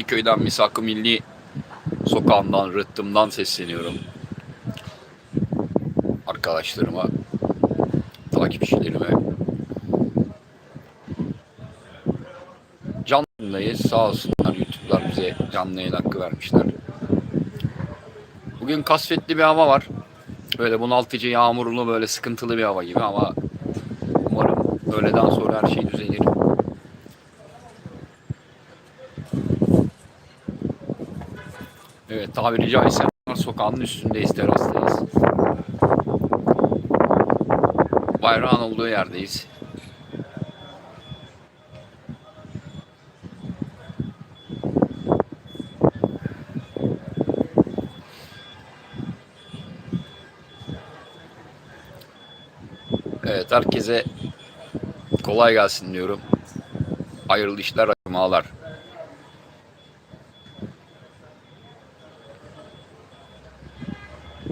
Kadıköy'den Misak-ı Milli sokağından, rıhtımdan sesleniyorum. Arkadaşlarıma, takipçilerime. Canlı yayındayız. Sağ olsunlar YouTube'lar bize canlı yayın hakkı vermişler. Bugün kasvetli bir hava var. Böyle bunaltıcı, yağmurlu, böyle sıkıntılı bir hava gibi ama umarım öğleden sonra her şey düzelir. Evet tabiri caizse sokağının üstündeyiz, terastayız. Bayrağın olduğu yerdeyiz. Evet herkese kolay gelsin diyorum. Hayırlı işler, acımalar.